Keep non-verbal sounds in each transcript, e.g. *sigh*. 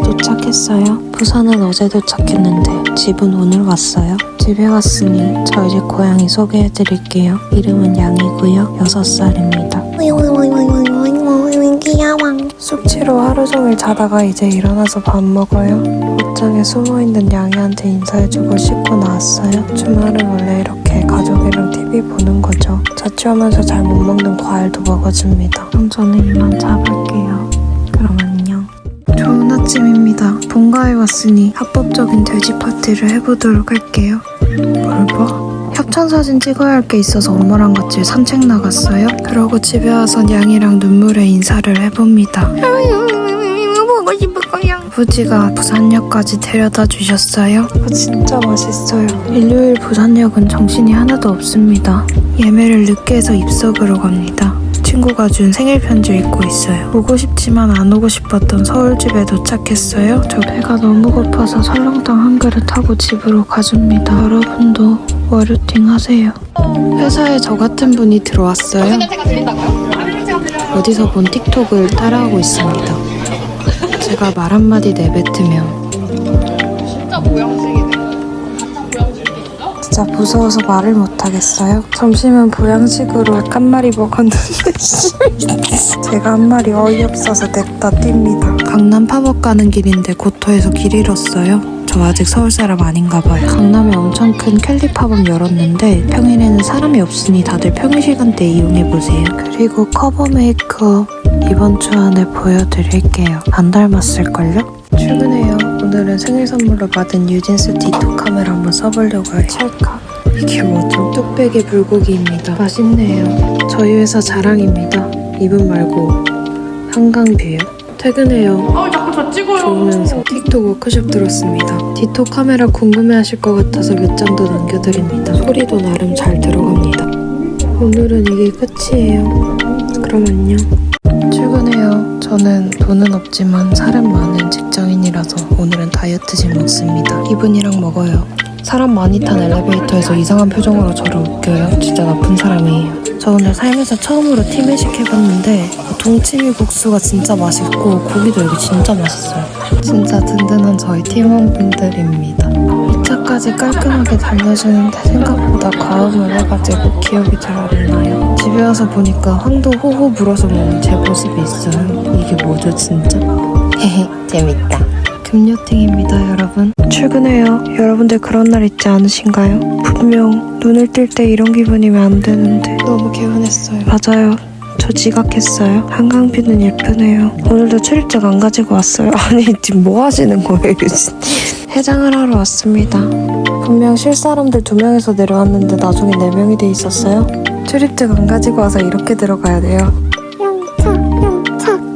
도착했어요. 부산은 어제 도착했는데 집은 오늘 왔어요. 집에 왔으니 저 이제 고양이 소개해드릴게요. 이름은 양이고요. 6살입니다. 귀여워. 숙취로 하루 종일 자다가 이제 일어나서 밥 먹어요. 옷장에 숨어있는 양이한테 인사해주고 씻고 나왔어요. 주말은 원래 이렇게 가족이랑 TV 보는 거죠. 자취하면서 잘 못 먹는 과일도 먹어줍니다. 그럼 저는 이만. 그럼 안 아침입니다. 본가에 왔으니 합법적인 돼지 파티를 해보도록 할게요. 뭘 봐? 협찬 사진 찍어야 할 게 있어서 엄마랑 같이 산책 나갔어요. 그러고 집에 와서 양이랑 눈물에 인사를 해봅니다. 보고 싶을. 부지가 부산역까지 데려다 주셨어요. 아, 진짜 맛있어요. 일요일 부산역은 정신이 하나도 없습니다. 예매를 늦게 해서 입석으로 갑니다. 친구가 준 생일 편지 읽고 있어요. 오고 싶지만 안 오고 싶었던 서울집에 도착했어요. 저 배가 너무 고파서 설렁탕 한 그릇 하고 집으로 가줍니다. 여러분도 월요팅 하세요. 회사에 저 같은 분이 들어왔어요. 어디서 본 틱톡을 따라하고 있습니다. 제가 말 한마디 내뱉으면 진짜 보양식이네. 진짜 무서워서 말을 못하겠어요. 점심은 보양식으로 한 마리 먹었는데 제가 한 마리 어이없어서 냅다 뜁니다. 강남 팝업 가는 길인데 고터에서 길 잃었어요. 저 아직 서울 사람 아닌가 봐요. 강남에 엄청 큰 캘리 팝업 열었는데 평일에는 사람이 없으니 다들 평일 시간대 이용해 보세요. 그리고 커버 메이크업 이번 주 안에 보여드릴게요. 안 닮았을걸요? 출근해요. 오늘은 생일 선물로 받은 유진스 디톡 카메라 한번 써보려고 해요. 찰칵. 이게 뭐죠? 뚝배기 불고기입니다. 맛있네요. 저희 회사 자랑입니다. 이분 말고 한강뷰요. 퇴근해요. 아 자꾸 저 찍어요. 좋으면서 틱톡 워크숍 들었습니다. 디톡 카메라 궁금해하실 것 같아서 몇 장 더 남겨드립니다. 소리도 나름 잘 들어갑니다. 오늘은 이게 끝이에요. 그럼 안녕. 저는 돈은 없지만 살은 많은 직장인이라서 오늘은 다이어트식 먹습니다. 이분이랑 먹어요. 사람 많이 탄 엘리베이터에서 이상한 표정으로 저를 웃겨요. 진짜 나쁜 사람이에요. 저 오늘 살면서 처음으로 티메식 해봤는데 동치미 국수가 진짜 맛있고 고기도 여기 진짜 맛있어요. 진짜 든든한 저희 팀원분들입니다. 2차까지 깔끔하게 달려주는데 생각보다 과음을 해가지고 기억이 잘 안 나요. 집에 와서 보니까 황도 호호 불어서 먹는 제 모습이 있어요. 이게 뭐죠 진짜? 헤헤 *laughs* 재밌다. 금요팅입니다 여러분. 출근해요. 여러분들 그런 날 있지 않으신가요? 분명 눈을 뜰 때 이런 기분이면 안 되는데 너무 개운했어요. 맞아요. 저 지각했어요. 한강뷰는 예쁘네요. 오늘도 출입증 안 가지고 왔어요. *laughs* 아니 지금 뭐 하시는 거예요? 진짜. 해장을 하러 왔습니다. 분명 쉴 사람들 두 명에서 내려왔는데 나중에 네 명이 돼 있었어요. 출입증 안 가지고 와서 이렇게 들어가야 돼요.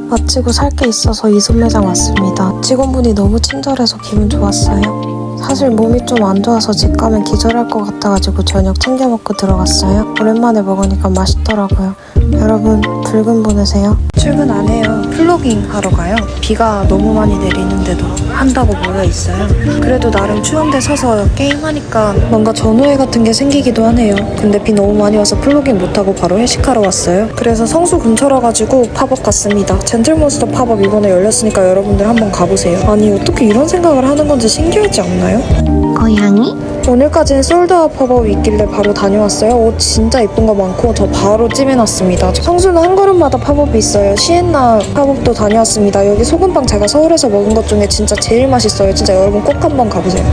마치고 살 게 있어서 이손 매장 왔습니다. 직원분이 너무 친절해서 기분 좋았어요. 사실 몸이 좀 안 좋아서 집 가면 기절할 것 같아가지고 저녁 챙겨 먹고 들어갔어요. 오랜만에 먹으니까 맛있더라고요. 여러분 붉은 보내세요. 출근 안 해요. 플로깅 하러 가요. 비가 너무 많이 내리는데도 한다고 모여 있어요. 그래도 나름 추운데 서서 게임하니까 뭔가 전우회 같은 게 생기기도 하네요. 근데 비 너무 많이 와서 플로깅 못하고 바로 회식하러 왔어요. 그래서 성수 근처라 가지고 팝업 갔습니다. 젠틀몬스터 팝업 이번에 열렸으니까 여러분들 한번 가보세요. 아니 어떻게 이런 생각을 하는 건지 신기하지 않나요? 고양이? 오늘까지는 솔드아웃 팝업이 있길래 바로 다녀왔어요. 옷 진짜 예쁜 거 많고 저 바로 찜해놨습니다. 성수는 한 걸음마다 팝업이 있어요. 시엔나 팝업도 다녀왔습니다. 여기 소금빵 제가 서울에서 먹은 것 중에 진짜 제일 맛있어요. 진짜 여러분 꼭 한번 가보세요.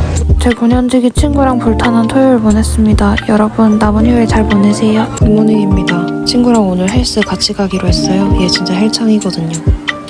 제 본연지기 친구랑 불타는 토요일 보냈습니다. 여러분 남은 휴일 잘 보내세요. 굿모닝입니다. 친구랑 오늘 헬스 같이 가기로 했어요. 얘 진짜 헬창이거든요.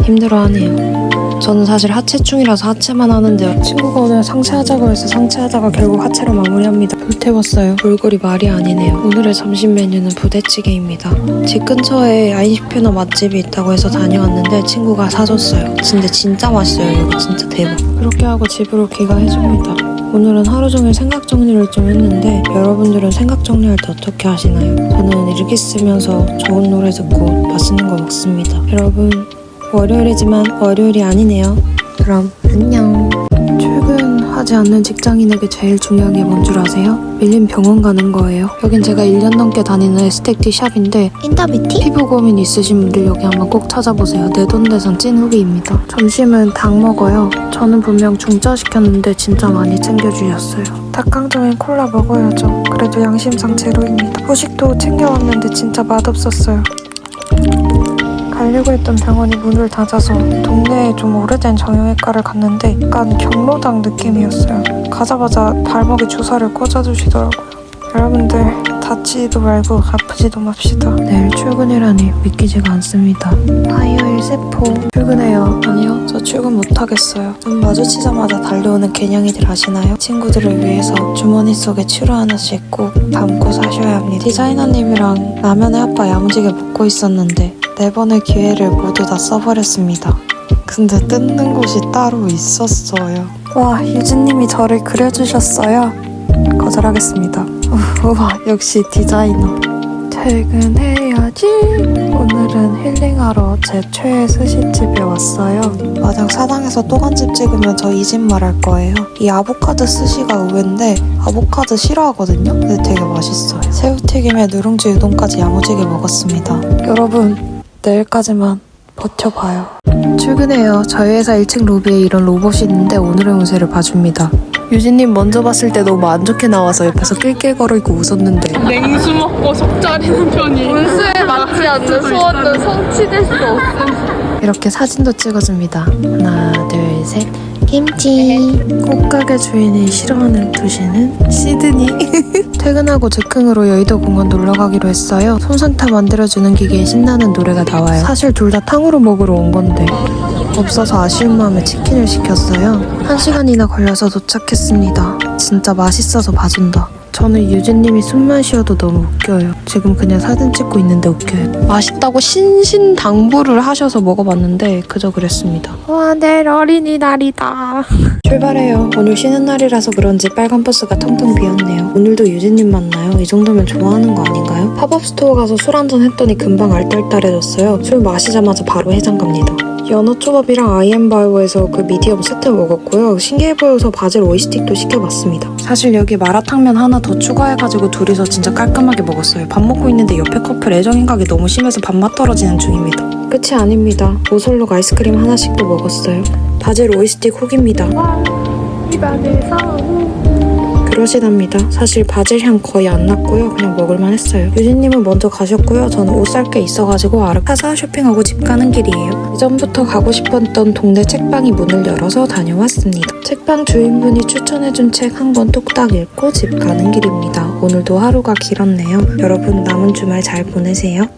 힘들어하네요. 저는 사실 하체충이라서 하체만 하는데요. 친구가 오늘 상체 하자고 해서 상체 하다가 결국 하체로 마무리합니다. 불태웠어요. 얼굴이 말이 아니네요. 오늘의 점심 메뉴는 부대찌개입니다. 집 근처에 아이시페너 맛집이 있다고 해서 다녀왔는데 친구가 사줬어요. 근데 진짜 맛있어요. 여기 진짜 대박. 그렇게 하고 집으로 귀가해줍니다. 오늘은 하루 종일 생각 정리를 좀 했는데 여러분들은 생각 정리할 때 어떻게 하시나요? 저는 일기 쓰면서 좋은 노래 듣고 맛있는 거 먹습니다. 여러분 월요일이지만 월요일이 아니네요. 그럼 안녕. 출근하지 않는 직장인에게 제일 중요한 게 뭔 줄 아세요? 밀린 병원 가는 거예요. 여긴 제가 1년 넘게 다니는 에스테티 샵인데 인터뷰티? 피부 고민 있으신 분들 여기 한번 꼭 찾아보세요. 내돈내산 찐 후기입니다. 점심은 닭 먹어요. 저는 분명 중짜 시켰는데 진짜 많이 챙겨주셨어요. 닭강정엔 콜라 먹어야죠. 그래도 양심상 제로입니다. 후식도 챙겨왔는데 진짜 맛없었어요. 가려고 했던 병원이 문을 닫아서 동네에 좀 오래된 정형외과를 갔는데 약간 경로당 느낌이었어요. 가자마자 발목에 주사를 꽂아주시더라고요. 여러분들 다치지도 말고 아프지도 맙시다. 내일 출근이라니 믿기지가 않습니다. 화요일 세포 출근해요. 아니요, 저 출근 못하겠어요. 눈 마주치자마자 달려오는 개냥이들 아시나요? 친구들을 위해서 주머니 속에 치루 하나씩 꼭 담고 사셔야 합니다. 디자이너님이랑 라면의 아빠 야무지게 먹고 있었는데 네 번의 기회를 모두 다 써버렸습니다. 근데 뜯는 곳이 따로 있었어요. 와, 유진님이 저를 그려주셨어요. 거절하겠습니다. *laughs* 우와, 역시 디자이너. 퇴근해야지. 오늘은 힐링하러 제 최애 스시집에 왔어요. 만약 사당에서 또 한 집 찍으면 저 이 집 말할 거예요. 이 아보카도 스시가 의외인데 아보카도 싫어하거든요. 근데 되게 맛있어요. 새우튀김에 누룽지 우동까지 야무지게 먹었습니다. 여러분, 내일까지만 버텨봐요. 출근해요. 저희 회사 1층 로비에 이런 로봇이 있는데 오늘의 운세를 봐줍니다. 유진님 먼저 봤을 때 너무 안 좋게 나와서 옆에서 낄낄거리고 웃었는데 냉수 먹고 속 자리는 편이. 운수에 맞지 않는 소원은 성취될 수 없음. 이렇게 사진도 찍어줍니다. 하나, 둘, 셋. 김치. 꽃가게 주인이 싫어하는 도시는 시드니. *laughs* 퇴근하고 즉흥으로 여의도 공원 놀러 가기로 했어요. 솜사탕 만들어주는 기계에 신나는 노래가 나와요. 사실 둘 다 탕후루 먹으러 온 건데 없어서 아쉬운 마음에 치킨을 시켰어요. 한 시간이나 걸려서 도착했습니다. 진짜 맛있어서 봐준다. 저는 유진님이 숨만 쉬어도 너무 웃겨요. 지금 그냥 사진 찍고 있는데 웃겨요. 맛있다고 신신 당부를 하셔서 먹어봤는데 그저 그랬습니다. 와 내일 어린이날이다. 출발해요. 오늘 쉬는 날이라서 그런지 빨간 버스가 텅텅 비었네요. 오늘도 유진님 만나요. 이 정도면 좋아하는 거 아닌가요? 팝업 스토어 가서 술 한잔 했더니 금방 알딸딸해졌어요. 술 마시자마자 바로 해장 갑니다. 연어초밥이랑 아이엠바이오에서 그 미디엄 세트 먹었고요. 신기해 보여서 바질 오이스틱도 시켜봤습니다. 사실 여기 마라탕면 하나 더 추가해가지고 둘이서 진짜 깔끔하게 먹었어요. 밥 먹고 있는데 옆에 커플 애정인각이 너무 심해서 밥맛 떨어지는 중입니다. 끝이 아닙니다. 오설록 아이스크림 하나씩 또 먹었어요. 바질 오이스틱 혹입니다. 그러시답니다. 사실 바질 향 거의 안 났고요. 그냥 먹을만 했어요. 유진님은 먼저 가셨고요. 저는 옷 살 게 있어가지고 아르카사 쇼핑하고 집 가는 길이에요. 예전부터 가고 싶었던 동네 책방이 문을 열어서 다녀왔습니다. 책방 주인분이 추천해준 책 한 권 뚝딱 읽고 집 가는 길입니다. 오늘도 하루가 길었네요. 여러분 남은 주말 잘 보내세요.